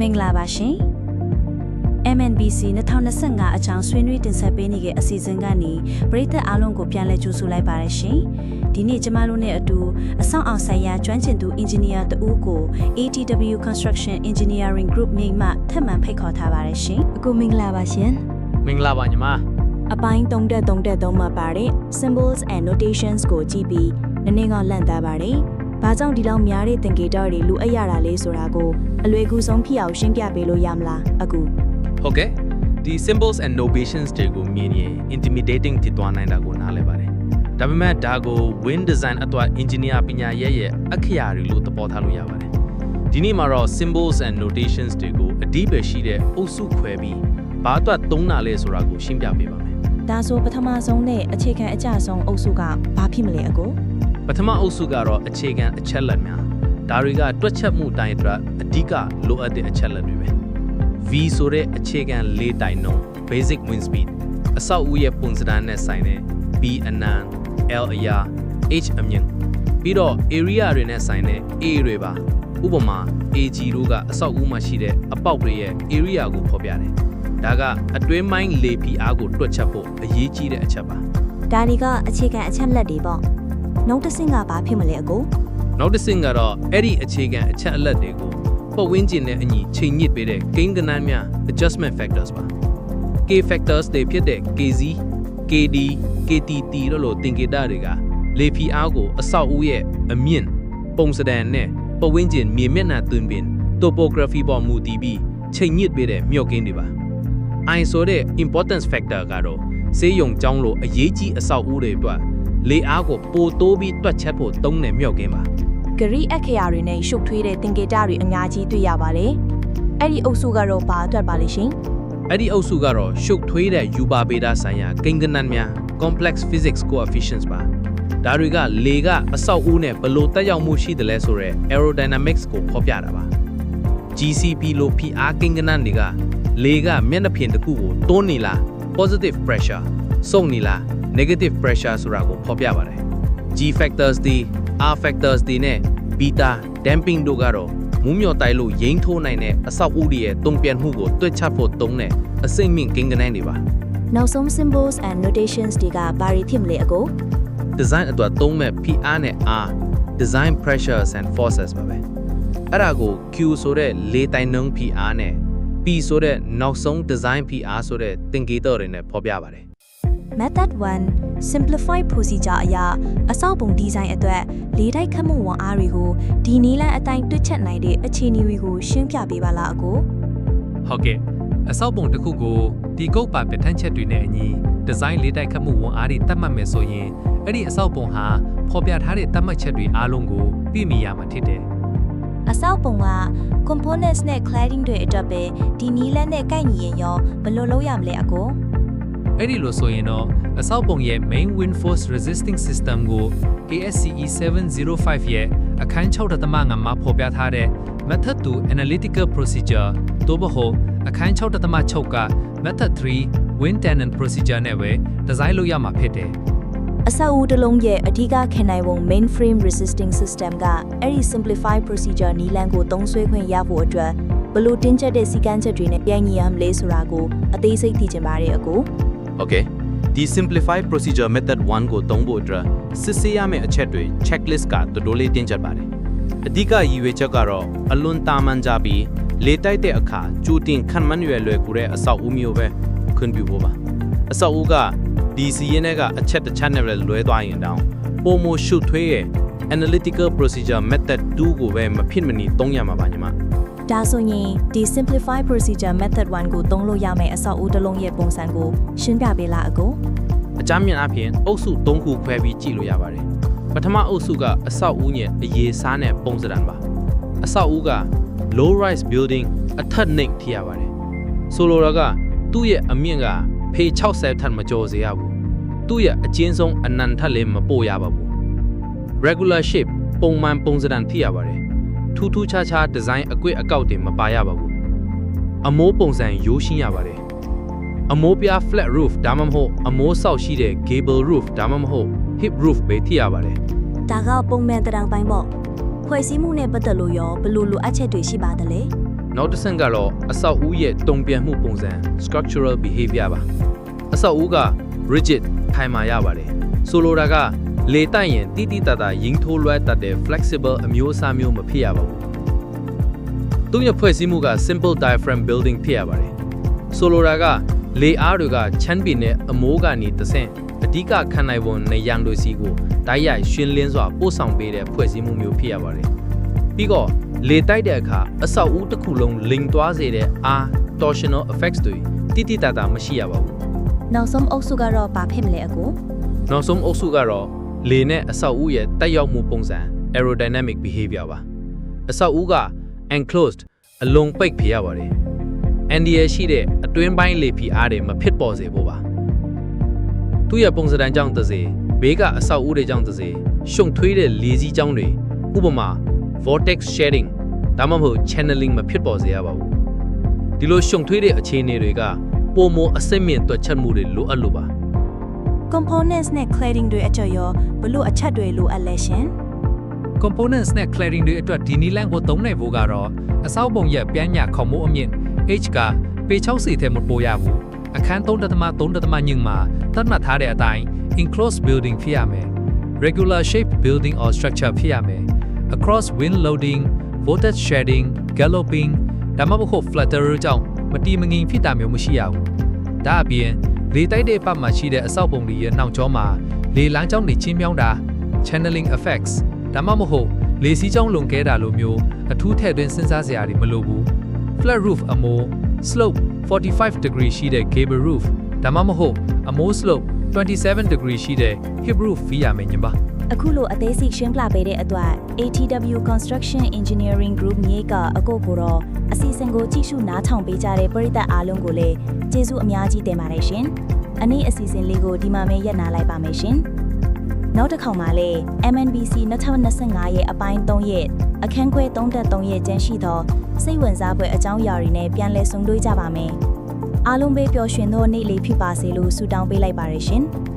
မင်္ဂလာပါရှင် MNBC 2025အကြောင်းဆွေးနွေးတင်ဆက်ပေးနေတဲ့အစီအစဉ်ကနေပရိသတ်အားလုံးကိုပြန်လည်ကြိုဆိုလိုက်ပါရရှင်ဒီနေ့ကျမတို့နဲ့အတူအဆောင်အောင်ဆိုင်ရာကျွမ်းကျင်သူအင်ဂျင်နီယာတဦးကို ATW Construction Engineering Group မိမှထပ်မံဖိတ်ခေါ်ထားပါရရှင်အခုမင်္ဂလာပါရှင်မင်္ဂလာပါညီမအပိုင်း3တက်3တက်3မှာပါတဲ့ symbols and notations ကိုကြည့်ပြီးနည်းနည်းကလန့်သားပါတယ်။ ဘာကြောင့်ဒီလောက်များတဲ့သင်္ကေတတွေလူအပ်ရတာလဲဆိုတာကိုအလွယ်ကူဆုံးဖြစ်အောင်ရှင်းပြပေးလို့ရမလားအခုဟုတ်ကဲ့ဒီ symbols and notations တွေကိုမြင်ရင် intimidating ဖြစ်သွားနိုင်တာကိုနားလည်ပါတယ်ဒါပေမဲ့ဒါကို wind design အတွက် engineer ပညာရဲ့ရဲ့အခရာတွေလို့သဘောထားလို့ရပါတယ်ဒီနေ့မှာတော့ symbols and notations တွေကိုအဓိပ္ပာယ်ရှိတဲ့အုပ်စုခွဲပြီးဘာအတွက်သုံးတာလဲဆိုတာကိုရှင်းပြပေးပါမယ် ဒါဆိုပထမဆုံးနဲ့အခြေခံအကျဆုံးအုပ်စုကဘာဖြစ်မလဲအကိုပထမအုပ်စုကတော့အခြေခံအချက်လက်များဒါတွေကတွက်ချက်မှုတိုင်းအတွက်အဓိကလိုအပ်တဲ့အချက်လက်တွေပဲ V ဆိုတဲ့အခြေခံလေးတိုင်နှုန်း basic wind speed အဆောက်အဦရဲ့ပုံစံနဲ့ဆိုင်တဲ့ B အနံ L အရာ H အမြင့်ပြီးတော့ area တွေနဲ့ဆိုင်တဲ့ A တွေပါဥပမာ AG တို့ကအဆောက်အဦမှာရှိတဲ့အပေါက်တွေရဲ့ area ကိုဖော်ပြတယ် ဒါကအတွင်းပိုင်းလေဖိအားကိုတွက်ချက်ဖို့အရေးကြီးတဲ့အချက်ပါဒါတွေကအခြေခံအချက်လက်တွေပေါ့နောက်တစ်ဆင့်ကဘာဖြစ်မလဲအကိုနောက်တစ်ဆင့်ကတော့အဲ့ဒီအခြေခံအချက်အလက်တွေကိုပတ်ဝန်းကျင်နဲ့အညီချိန်ညစ်ပေးတဲ့ကိန်းဂဏန်းများ adjustment factors ပါ K factors တွေဖြစ်တဲ့ KZ KD KTT တို့လိုသင်္ကေတတွေကလေဖီအားကိုအဆောက်အဦရဲ့အမြင့်ပုံစံနဲ့ပတ်ဝန်းကျင်မြေမျက်နှာသွင်းပင် topography ပေါ်မူတည်ပြီးချိန်ညစ်ပေးတဲ့မြော့ကင်းတွေပါ I ဆိုတဲ့ importance factor ကတော့ဆေးရုံကျောင်းလိုအရေးကြီးအဆောက်အဦတွေအတွက်လေအားကိုပိုတိုးပြီးတွက်ချက်ဖို့သုံးတဲ့မြော့ကင်းပါဂရိအခရာတွေနဲ့ရှုပ်ထွေးတဲ့သင်္ကေတတွေအများကြီးတွေ့ရပါတယ်အဲ့ဒီအုပ်စုကတော့ဘာအတွက်ပါလဲရှင်အဲ့ဒီအုပ်စုကတော့ရှုပ်ထွေးတဲ့ယူပါဗေဒဆိုင်ရာကိန်းဂဏန်းများ complex physics coefficients ပါဒါတွေကလေကအဆောက်အဦနဲ့ဘယ်လိုတက်ရောက်မှုရှိတယ်လဲဆိုတော့ aerodynamics ကိုဖော်ပြတာပါ GCP လို့ PR ကိန်းဂဏန်းတွေက လေကမျက်နှာပြင်တစ်ခုကိုတွန်းနေလား positive pressure စုံနေလား negative pressure ဆိုတာကိုဖော်ပြပါတယ် G factors ဒီ R factors ဒီနဲ့ beta damping တို့ကတော့မူးမြော်တိုက်လို့ရိမ့်ထိုးနိုင်တဲ့အဆောက်အဦတွေရဲ့တုံ့ပြန်မှုကိုတွက်ချက်ဖို့သုံးတဲ့အစိမ့်မြင့်ကိန်းဂဏန်းတွေပါနောက်ဆုံး symbols and notations တွေကဘာတွေဖြစ်မလဲအကို design အတွက်သုံးမဲ့ PR နဲ့ R design pressures and forces ပါပဲအဲ့ဒါကို Q ဆိုတဲ့လေတိုင်နှုန်း PR နဲ့ P ဆိုတဲ့နောက်ဆုံး design PR ဆိုတဲ့သင်္ကေတတွေနဲ့ဖော်ပြပါတယ် Method 1 Simplify procedure အရာအဆောက်ပုံဒီဇိုင်းအတွက်လေးတိုက်ခတ်မှုဝန်အားတွေကိုဒီနည်းလမ်းအတိုင်းတွက်ချက်နိုင်တဲ့အခြေအနေတွေကိုရှင်းပြပေးပါလားအကိုဟုတ်ကဲ့အဆောက်ပုံတစ်ခုကိုဒီကုတ်ပါပြဋ္ဌာန်းချက်တွေနဲ့အညီဒီဇိုင်းလေးတိုက်ခတ်မှုဝန်အားတွေသတ်မှတ်မယ်ဆိုရင်အဲ့ဒီအဆောက်ပုံဟာဖော်ပြထားတဲ့သတ်မှတ်ချက်တွေအားလုံးကိုပြည့်မီရမှာဖြစ်တယ် အဆောက်ပုံက components နဲ့ cladding တွေအတွက်ပဲဒီနည်းလမ်းနဲ့ကိုက်ညီရင်ရောဘယ်လိုလုပ်ရမလဲအကိုအဲ့ဒီလိုဆိုရင်တော့အဆောက်ပုံရဲ့ main wind force resisting system ကို ASCE 705ရဲ့အခန်း6.5မှာဖော်ပြထားတဲ့ method 2 analytical procedure တို့ဘဟုတ်အခန်း6.6က method 3 wind tenant procedure နဲ့ပဲဒီဇိုင်းလုပ်ရမှာဖြစ်တယ် အဆောက်အဦတစ်လုံးရဲ့အဓိကခင်နိုင်ပုံ mainframe resisting system ကအဲ့ဒီ simplified procedure နည်းလမ်းကိုသုံးစွဲခွင့်ရဖို့အတွက်ဘယ်လိုတင်းကျပ်တဲ့စီကံချက်တွေနဲ့ပြိုင်ညီရမလဲဆိုတာကိုအသေးစိတ်သိချင်ပါတယ်အကို Okay ဒီ simplified procedure method 1ကိုသုံးဖို့အတွက်စစ်ဆေးရမယ့်အချက်တွေ checklist ကတော်တော်လေးတင်းကျပ်ပါတယ်အဓိကရည်ရွယ်ချက်ကတော့အလွန်တာမန်ကြပြီးလေတိုက်တဲ့အခါကြိုတင်ခံမှန်းရွယ်လွယ်ကူတဲ့အဆောက်အဦမျိုးပဲခွင့်ပြုဖို့ပါအဆောက်အဦက ဒီစီရင်တွေကအချက်တစ်ချက်နဲ့ပဲလွဲသွားရင်တောင်ပုံမရှုထွေးရဲ့ analytical procedure method 2ကိုပဲမဖြစ်မနေသုံးရမှာပါညီမဒါဆိုရင်ဒီ simplified procedure method 1ကိုသုံးလို့ရမယ့်အဆောက်အဦတစ်လုံးရဲ့ပုံစံကိုရှင်းပြပေးလားအကိုအကြမ်းမြင်အဖြစ်အုပ်စု၃ခုခွဲပြီးကြည့်လို့ရပါတယ်ပထမအုပ်စုကအဆောက်အဦရဲ့အရေးစားနဲ့ပုံစံပါအဆောက်အဦက low rise building အထက်နှိမ်ထိရပါတယ်ဆိုလိုတာကသူ့ရဲ့အမြင့်က ဖေ60ထက်မကျော်စေရဘူးသူ့ရဲ့အကျဉ်းဆုံးအနံထက်လည်းမပို့ရပါဘူး regular shape ပုံမှန်ပုံစံထိရပါတယ်ထူးထူးခြားခြားဒီဇိုင်းအကွက်အကောက်တွေမပါရပါဘူးအမိုးပုံစံရိုးရှင်းရပါတယ်အမိုးပြား flat roof ဒါမှမဟုတ်အမိုးဆောက်ရှိတဲ့ gable roof ဒါမှမဟုတ် hip roof ပဲဖြစ်ရပါတယ်ဒါကပုံမှန်တံတိုင်းပိုင်းပေါ့ဖွဲ့စည်းမှုနဲ့ပတ်သက်လို့ရောဘယ်လိုလိုအပ်ချက်တွေရှိပါသလဲ နနောက်တစ်ဆင့်ကတော့အဆောက်အဦရဲ့တုံ့ပြန်မှုပုံစံ structural behavior ပါအဆောက်အဦက rigid ထိုင်မာရပါတယ်ဆိုလိုတာကလေတိုက်ရင်တိတိတတ်တာရင်းထိုးလွှဲတတ်တဲ့ flexible အမျိုးအစားမျိုးမဖြစ်ရပါဘူးသူ့ရဲ့ဖွဲ့စည်းမှုက simple diaphragm building ဖြစ်ရပါတယ်ဆိုလိုတာကလေအားတွေကချမ်းပင်နဲ့အမိုးကနေတဆင့်အဓိကခံနိုင်ပုံနေရန်တို့စီကိုတိုက်ရိုက်ရှင်းလင်းစွာပို့ဆောင်ပေးတဲ့ဖွဲ့စည်းမှုမျိုးဖြစ်ရပါတယ်ပြီးတော့ လေတိုက်တဲ့အခါအဆောက်အဦတစ်ခုလုံးလိမ်သွားစေတဲ့အား torsional effects တွေတိတိတတ်တာမရှိရပါဘူးနောက်ဆုံးအုပ်စုကတော့ဘာဖြစ်မလဲအကိုနောက်ဆုံးအုပ်စုကတော့လေနဲ့အဆောက်အဦရဲ့တက်ရောက်မှုပုံစံ aerodynamic behavior ပါအဆောက်အဦက enclosed အလုံးပိတ်ဖြစ်ရပါတယ်အန်ဒီရရှိတဲ့အတွင်းပိုင်းလေဖိအားတွေမဖြစ်ပေါ်စေဖို့ပါသူ့ရဲ့ပုံစံကြောင့်တစ်စေဘေးကအဆောက်အဦတွေကြောင့်တစ်စေရှုံထွေးတဲ့လေစီးကြောင်းတွေဥပမာ vortex shedding ဒါမှမဟုတ် channeling မဖြစ်ပေါ်စေရပါဘူးဒီလိုရှုံထွေးတဲ့အခြေအနေတွေကပုံမအစစ်မြင့်တွက်ချက်မှုတွေလိုအပ်လို့ပါ components နဲ့ cladding တွေအကြော်ရောဘလို့အချက်တွေလိုအပ်လဲရှင် components နဲ့ cladding တွေအတွက်ဒီနီလန်ကိုသုံးနိုင်ဖို့ကတော့အဆောက်ပုံရဲ့ပြန်ညာခေါမိုးအမြင့် H ကပေ60ထဲမပိုရဘူးအခန်း3.3.3ညင်မှာသတ်မှတ်ထားတဲ့အတိုင်း enclosed building ဖြစ်ရမယ် regular shaped building or structure ဖြစ်ရမယ် across wind loading voltage shedding galloping ဒါမှမဟုတ် flutter ကြောင့်မတီမငင်ဖြစ်တာမျိုးမရှိရဘူးဒါအပြင်လေတိုက်တဲ့ပတ်မှာရှိတဲ့အဆောက်ပုံတွေရဲ့နှောင်ကျောမှာလေလမ်းကြောင်းတွေချင်းမြောင်းတာ channeling effects ဒါမှမဟုတ်လေစီးကြောင်းလွန်ကဲတာလိုမျိုးအထူးထည့်သွင်းစဉ်းစားစရာတွေမလိုဘူး flat roof အမိုး slope 45 degree ရှိတဲ့ gable roof ဒါမှမဟုတ်အမိုး slope 27 degree ရှိတဲ့ hip roof ဖြစ်ရမယ်ညင်ပါ အခုလိုအသေးစိတ်ရှင်းပြပေးတဲ့အတွက် ATW Construction Engineering Group မြေကအကိုကိုတော့အစီအစဉ်ကိုကြည့်ရှုနားထောင်ပေးကြတဲ့ပရိသတ်အားလုံးကိုလည်းကျေးဇူးအများကြီးတင်ပါတယ်ရှင်။အနည်းအစီအစဉ်လေးကိုဒီမှာပဲရပ်နာလိုက်ပါမယ်ရှင်။နောက်တစ်ခေါက်မှာလည်း MNBC 2025ရဲ့အပိုင်း3ရက်အခန်းခွဲ33ရက်ကျန်းရှိသောစိတ်ဝင်စားဖွယ်အကြောင်းအရာတွေနဲ့ပြန်လည်ဆုံတွေ့ကြပါမယ်။အားလုံးပဲပျော်ရွှင်သောနေ့လေးဖြစ်ပါစေလို့ဆုတောင်းပေးလိုက်ပါရရှင်။